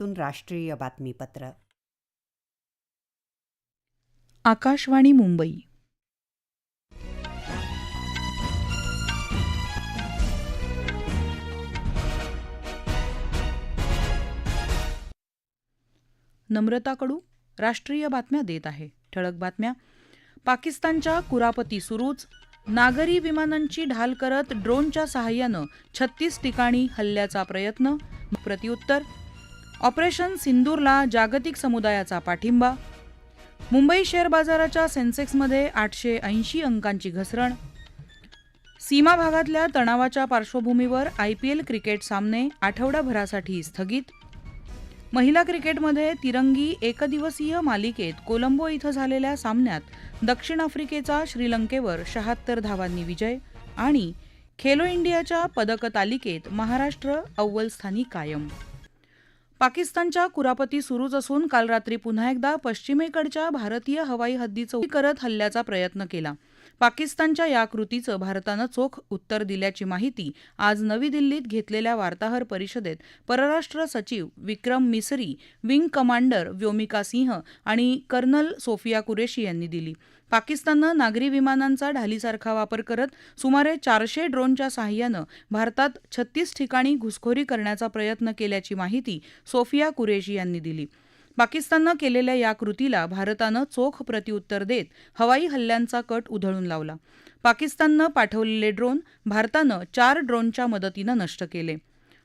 तून राष्ट्रीय बातमीपत्र. आकाशवाणी मुंबई. नम्रता कडू राष्ट्रीय बातम्या देत आहे. ठळक बातम्या. पाकिस्तानच्या कुरापती सुरूच. नागरी विमानांची ढाल करत ड्रोनच्या सहाय्यानं छत्तीस ठिकाणी हल्ल्याचा प्रयत्न. प्रत्युत्तर ऑपरेशन सिंदूरला जागतिक समुदायाचा पाठिंबा. मुंबई शेअर बाजाराच्या सेन्सेक्समध्ये आठशे ऐंशी अंकांची घसरण. सीमा भागातल्या तणावाच्या पार्श्वभूमीवर आय पी एल क्रिकेट सामने आठवडाभरासाठी स्थगित. महिला क्रिकेटमध्ये तिरंगी एकदिवसीय मालिकेत कोलंबो इथं झालेल्या सामन्यात दक्षिण आफ्रिकेचा श्रीलंकेवर शहात्तर धावांनी विजय आणि खेलो इंडियाच्या पदक तालिकेत महाराष्ट्र अव्वल स्थानी कायम. पाकिस्तानच्या कुरापती सुरूच असून काल रात्री पुन्हा एकदा पश्चिमेकडच्या भारतीय हवाई हद्दीचं करत हल्ल्याचा प्रयत्न केला. पाकिस्तानच्या या कृतीचं भारतानं चोख उत्तर दिल्याची माहिती आज नवी दिल्लीत घेतलेल्या वार्ताहर परिषदेत परराष्ट्र सचिव विक्रम मिसरी विंग कमांडर व्योमिका सिंह आणि कर्नल सोफिया कुरेशी यांनी दिली. पाकिस्ताननं नागरी विमानांचा ढालीसारखा वापर करत सुमारे चारशे ड्रोनच्या सहाय्यानं भारतात छत्तीस ठिकाणी घुसखोरी करण्याचा प्रयत्न केल्याची माहिती सोफिया कुरेशी यांनी दिली. पाकिस्ताननं केलेल्या या कृतीला भारतानं चोख प्रत्युत्तर देत हवाई हल्ल्यांचा कट उधळून लावला. पाकिस्ताननं पाठवलेले ड्रोन भारतानं चार ड्रोनच्या मदतीनं नष्ट केले.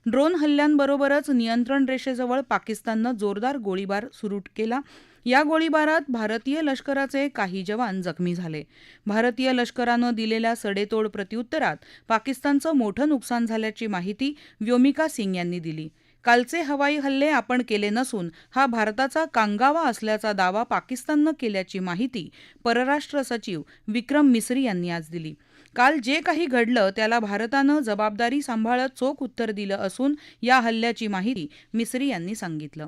ड्रोन हल्ल्यांबरोबरच नियंत्रण रेषेजवळ पाकिस्ताननं जोरदार गोळीबार सुरू केला. या गोळीबारात भारतीय लष्कराचे काही जवान जखमी झाले. भारतीय लष्करानं दिलेल्या सडेतोड प्रत्युत्तरात पाकिस्तानचं मोठं नुकसान झाल्याची माहिती व्योमिका सिंग यांनी दिली. कालचे हवाई हल्ले आपण केले नसून हा भारताचा कांगावा असल्याचा दावा पाकिस्ताननं केल्याची माहिती परराष्ट्र सचिव विक्रम मिसरी यांनी आज दिली. काल जे काही घडलं त्याला भारतानं जबाबदारी सांभाळत चोख उत्तर दिलं असून या हल्ल्याची माहिती मिसरी यांनी सांगितलं.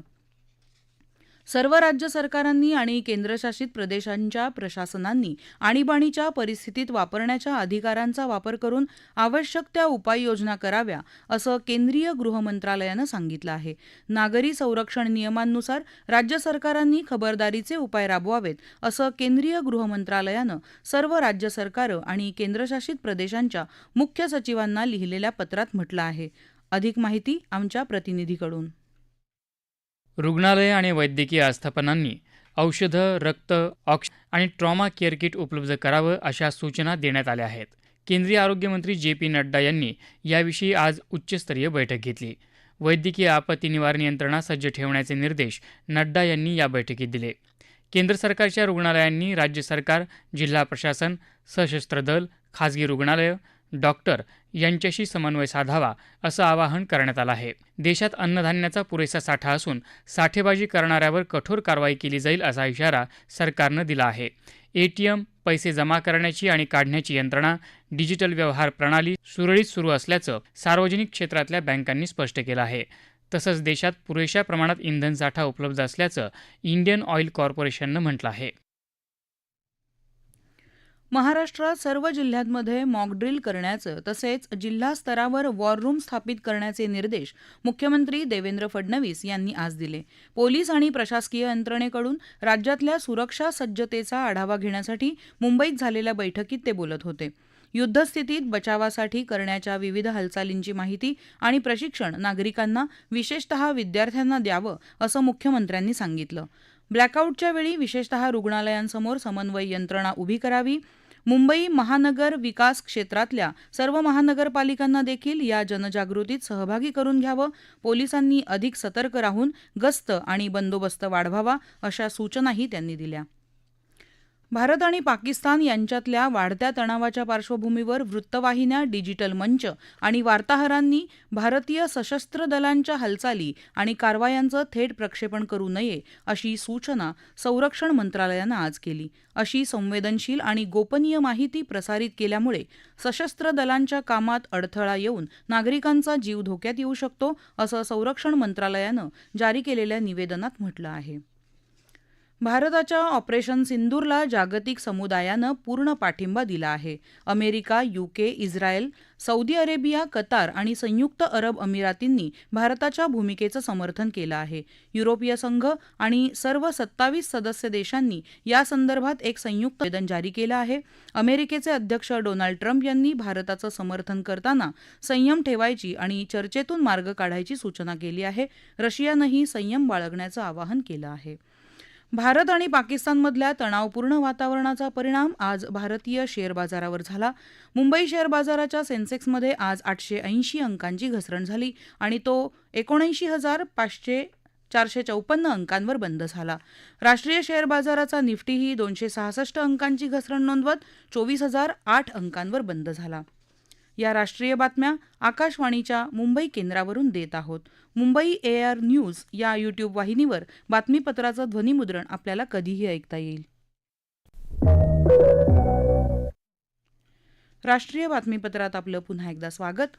सर्व राज्य सरकारांनी आणि केंद्रशासित प्रदेशांच्या प्रशासनांनी आणीबाणीच्या परिस्थितीत वापरण्याच्या अधिकारांचा वापर करून आवश्यक त्या उपाययोजना कराव्या असं केंद्रीय गृहमंत्रालयानं सांगितलं आहे. नागरी संरक्षण नियमांनुसार राज्य सरकारांनी खबरदारीचे उपाय राबवावेत असं केंद्रीय गृहमंत्रालयानं सर्व राज्य सरकारं आणि केंद्रशासित प्रदेशांच्या मुख्य सचिवांना लिहिलेल्या पत्रात म्हटलं आहे. अधिक माहिती आमच्या प्रतिनिधीकडून. रुग्णालय आणि वैद्यकीय आस्थापनांनी औषधं रक्त ऑक्स आणि ट्रॉमा केअर किट उपलब्ध करावं अशा सूचना देण्यात आल्या आहेत. केंद्रीय आरोग्यमंत्री जे पी नड्डा यांनी याविषयी आज उच्चस्तरीय बैठक घेतली. वैद्यकीय आपत्ती निवारण यंत्रणा सज्ज ठेवण्याचे निर्देश नड्डा यांनी या बैठकीत दिले. केंद्र सरकारच्या रुग्णालयांनी राज्य सरकार जिल्हा प्रशासन सशस्त्र दल खाजगी रुग्णालयं डॉक्टर यांच्याशी समन्वय साधावा असं आवाहन करण्यात आलं आहे. देशात अन्नधान्याचा पुरेसा साठा असून साठेबाजी करणाऱ्यावर कठोर कारवाई केली जाईल असा इशारा सरकारनं दिला आहे. एटीएम पैसे जमा करण्याची आणि काढण्याची यंत्रणा डिजिटल व्यवहार प्रणाली सुरळीत सुरू असल्याचं सार्वजनिक क्षेत्रातल्या बँकांनी स्पष्ट केलं आहे. तसंच देशात पुरेशा प्रमाणात इंधन साठा उपलब्ध असल्याचं इंडियन ऑइल कॉर्पोरेशननं म्हटलं आहे. महाराष्ट्रात सर्व जिल्ह्यांमध्ये मॉकड्रिल करण्याचं तसेच जिल्हा स्तरावर वॉर रूम स्थापित करण्याचे निर्देश मुख्यमंत्री देवेंद्र फडणवीस यांनी आज दिले. पोलीस आणि प्रशासकीय यंत्रणेकडून राज्यातल्या सुरक्षा सज्जतेचा आढावा घेण्यासाठी मुंबईत झालेल्या बैठकीत ते बोलत होते. युद्धस्थितीत बचावासाठी करण्याच्या विविध हालचालींची माहिती आणि प्रशिक्षण नागरिकांना विशेषतः विद्यार्थ्यांना द्यावं असं मुख्यमंत्र्यांनी सांगितलं. ब्लॅकआऊटच्या वेळी विशेषतः रुग्णालयांसमोर समन्वय यंत्रणा उभी करावी. मुंबई महानगर विकास क्षेत्रातल्या सर्व महानगरपालिकांना देखील या जनजागृतीत सहभागी करून घ्यावं. पोलिसांनी अधिक सतर्क राहून गस्त आणि बंदोबस्त वाढवावा अशा सूचनाही त्यांनी दिल्या. भारत आणि पाकिस्तान यांच्यातल्या वाढत्या तणावाच्या पार्श्वभूमीवर वृत्तवाहिन्या डिजिटल मंच आणि वार्ताहरांनी भारतीय सशस्त्र दलांच्या हालचाली आणि कारवायांचं थेट प्रक्षेपण करू नये अशी सूचना संरक्षण मंत्रालयानं आज केली. अशी संवेदनशील आणि गोपनीय माहिती प्रसारित केल्यामुळे सशस्त्र दलांच्या कामात अडथळा येऊन नागरिकांचा जीव धोक्यात येऊ शकतो असं संरक्षण मंत्रालयानं जारी केलेल्या निवेदनात म्हटलं आहे. भारताच्या ऑपरेशन सिंदूरला जागतिक समुदायानं पूर्ण पाठिंबा दिला आहे. America UK Israel Saudi Arabia Qatar आणि संयुक्त अरब अमिरातींनी भारताच्या भूमिकेचं समर्थन केलं आहे. युरोपीय संघ आणि सर्व सत्तावीस सदस्य देशांनी या संदर्भात एक संयुक्त निवेदन जारी केलं आहे. अमेरिकेचे अध्यक्ष डोनाल्ड ट्रम्प यांनी भारताचं समर्थन करताना संयम ठेवायची आणि चर्चेतून मार्ग काढायची सूचना केली आहे. रशियानंही संयम बाळगण्याचं आवाहन केलं आहे. भारत आणि पाकिस्तानमधल्या तणावपूर्ण वातावरणाचा परिणाम आज भारतीय शेअर बाजारावर झाला. मुंबई शेअर बाजाराच्या सेन्सेक्समध्ये आज आठशे ऐंशी अंकांची घसरण झाली आणि तो एकोणऐंशी हजार पाचशे चारशे चौपन्न अंकांवर बंद झाला. राष्ट्रीय शेअर बाजाराचा निफ्टीही दोनशे सहासष्ट अंकांची घसरण नोंदवत चोवीस हजार आठ अंकांवर बंद झाला. या राष्ट्रीय बातम्या आकाशवाणीच्या मुंबई केंद्रावरून देत आहोत. मुंबई ए आर न्यूज या यूट्यूब वाहिनीवर बातमीपत्राचं ध्वनिमुद्रण आपल्याला कधीही ऐकता येईल. राष्ट्रीय बातमीपत्रात आपलं पुन्हा एकदा स्वागत.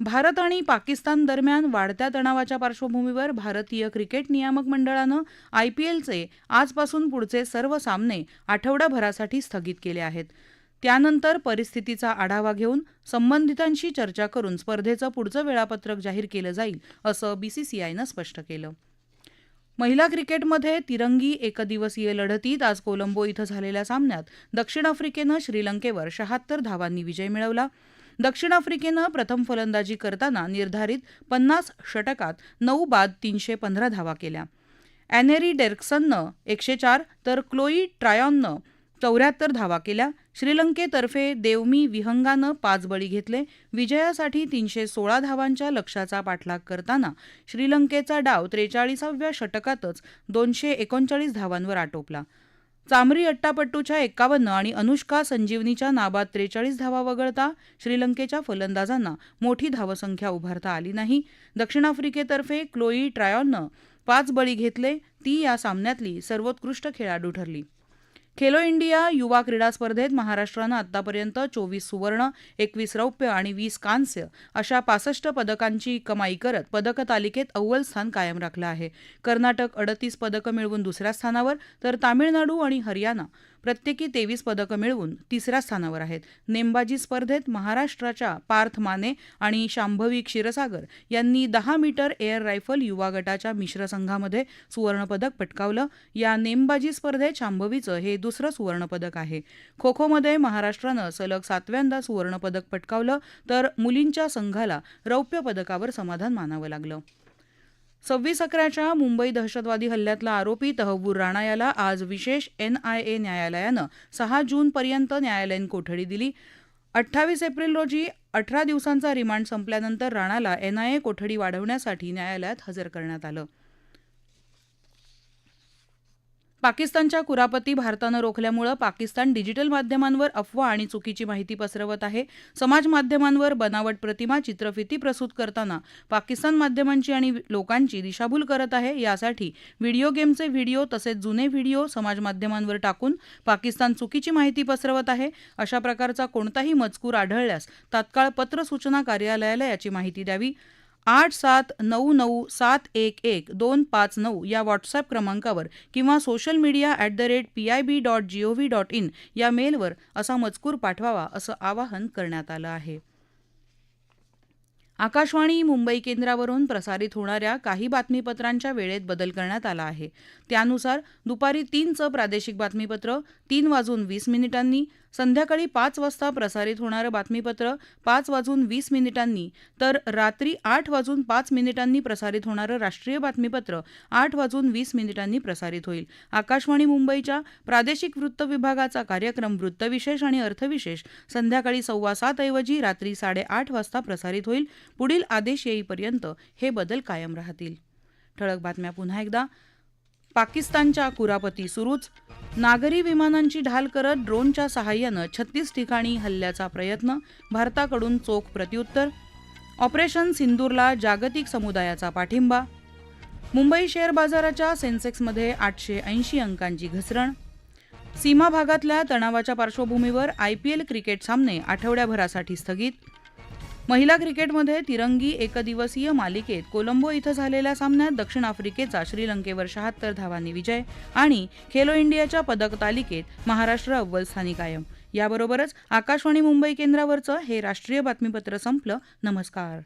भारत आणि पाकिस्तान दरम्यान वाढत्या तणावाच्या पार्श्वभूमीवर भारतीय क्रिकेट नियामक मंडळानं आयपीएलचे आजपासून पुढचे सर्व सामने आठवडाभरासाठी स्थगित केले आहेत. त्यानंतर परिस्थितीचा आढावा घेऊन संबंधितांशी चर्चा करून स्पर्धेचं पुढचं वेळापत्रक जाहीर केलं जाईल असं बीसीसीआयनं स्पष्ट केलं. महिला क्रिकेटमध्ये तिरंगी एकदिवसीय लढतीत आज कोलंबो इथं झालेल्या सामन्यात दक्षिण आफ्रिकेनं श्रीलंकेवर शहात्तर धावांनी विजय मिळवला. दक्षिण आफ्रिकेनं प्रथम फलंदाजी करताना निर्धारित पन्नास षटकात नऊ बाद तीनशे पंधरा धावा केल्या. अॅनेरी डेर्क्सननं एकशे चार तर क्लोई ट्रायॉननं चौऱ्याहत्तर धावा केल्या. श्रीलंकेतर्फे देवमी विहंगानं पाच बळी घेतले. विजयासाठी तीनशे सोळा धावांच्या लक्ष्याचा पाठलाग करताना श्रीलंकेचा डाव त्रेचाळीसाव्या षटकातच दोनशे एकोणचाळीस धावांवर आटोपला. चामरी अट्टापट्टूच्या एक्कावन्न आणि अनुष्का संजीवनीच्या नाबाद त्रेचाळीस धावा वगळता श्रीलंकेच्या फलंदाजांना मोठी धावसंख्या उभारता आली नाही. दक्षिण आफ्रिकेतर्फे क्लोई ट्रायॉननं पाच बळी घेतले. ती या सामन्यातली सर्वोत्कृष्ट खेळाडू ठरली. खेलो इंडिया युवा क्रीडा स्पर्धेत महाराष्ट्रानं आतापर्यंत चोवीस सुवर्ण एकवीस रौप्य आणि वीस कांस्य अशा पासष्ट पदकांची कमाई करत पदक तालिकेत अव्वल स्थान कायम राखलं आहे. कर्नाटक अडतीस पदकं मिळवून दुसऱ्या स्थानावर तर तामिळनाडू आणि हरियाणा प्रत्येकी तेवीस पदकं मिळवून तिसऱ्या स्थानावर आहेत. नेमबाजी स्पर्धेत महाराष्ट्राच्या पार्थ माने आणि शांभवी क्षीरसागर यांनी दहा मीटर एअर रायफल युवा गटाच्या मिश्र संघामध्ये सुवर्णपदक पटकावलं. या नेमबाजी स्पर्धेत शांभवीचं हे दुसरं सुवर्णपदक आहे. खो खोमध्ये महाराष्ट्रानं सलग सातव्यांदा सुवर्णपदक पटकावलं तर मुलींच्या संघाला रौप्य पदकावर समाधान मानावं लागलं. सव्वीस अकराच्या मुंबई दहशतवादी हल्ल्यातला आरोपी तहव्वूर राणा याला आज विशेष एनआयए न्यायालयानं सहा जूनपर्यंत न्यायालयीन कोठडी दिली. अठ्ठावीस एप्रिल रोजी अठरा दिवसांचा रिमांड संपल्यानंतर राणाला एनआयए कोठडी वाढवण्यासाठी न्यायालयात हजर करण्यात आलं. पाकिस्तानच्या कुरापती भारतानं रोखल्यामुळं पाकिस्तान डिजिटल माध्यमांवर अफवा आणि चुकीची माहिती पसरवत आहे. समाज माध्यमांवर बनावट प्रतिमा चित्रफिती प्रसूत करताना पाकिस्तान माध्यमांची आणि लोकांची दिशाभूल करत आहे. यासाठी व्हिडिओ गेमचे व्हिडिओ तसेच जुने व्हिडिओ समाज माध्यमांवर टाकून पाकिस्तान चुकीची माहिती पसरवत आहे. अशा प्रकारचा कोणताही मजकूर आढळल्यास तात्काळ पत्र सूचना कार्यालयाला याची माहिती द्यावी. आठ सात नऊ नऊ सात एक एक दोन पाच नऊ या व्हॉट्सअप क्रमांकावर किंवा social media at the rate P I B dot G O V dot in या मेलवर असा मजकूर पाठवावा असं आवाहन करण्यात आलं आहे. आकाशवाणी मुंबई केंद्रावरून प्रसारित होणाऱ्या काही बातमीपत्रांच्या वेळेत बदल करण्यात आला आहे. त्यानुसार दुपारी तीनचं प्रादेशिक बातमीपत्र तीन वाजून वीस मिनिटांनी संध्याकाळी पाच वाजता प्रसारित होणारं बातमीपत्र पाच वाजून वीस मिनिटांनी तर रात्री आठ वाजून पाच मिनिटांनी प्रसारित होणारं राष्ट्रीय बातमीपत्र आठ वाजून वीस मिनिटांनी प्रसारित होईल. आकाशवाणी मुंबईच्या प्रादेशिक वृत्त विभागाचा कार्यक्रम वृत्तविशेष आणि अर्थविशेष संध्याकाळी सव्वा सात ऐवजी रात्री साडेआठ वाजता प्रसारित होईल. पुढील आदेश येईपर्यंत हे बदल कायम राहतील. ठळक बातम्या पुन्हा एकदा. पाकिस्तानच्या कुरापती सुरूच. नागरी विमानांची ढाल करत ड्रोनच्या सहाय्यानं छत्तीस ठिकाणी हल्ल्याचा प्रयत्न भारताकडून चोख प्रत्युत्तर. ऑपरेशन सिंदूरला जागतिक समुदायाचा पाठिंबा. मुंबई शेअर बाजाराच्या सेन्सेक्समध्ये आठशे ऐंशी अंकांची घसरण. सीमा भागातल्या तणावाच्या पार्श्वभूमीवर आय पी एल क्रिकेट सामने आठवड्याभरासाठी स्थगित. महिला क्रिकेटमध्ये तिरंगी एकदिवसीय मालिकेत कोलंबो इथं झालेल्या सामन्यात दक्षिण आफ्रिकेचा श्रीलंकेवर शहात्तर धावांनी विजय आणि खेलो इंडियाच्या पदक तालिकेत महाराष्ट्र अव्वल स्थानी कायम. याबरोबरच आकाशवाणी मुंबई केंद्रावरचं हे राष्ट्रीय बातमीपत्र संपलं. नमस्कार.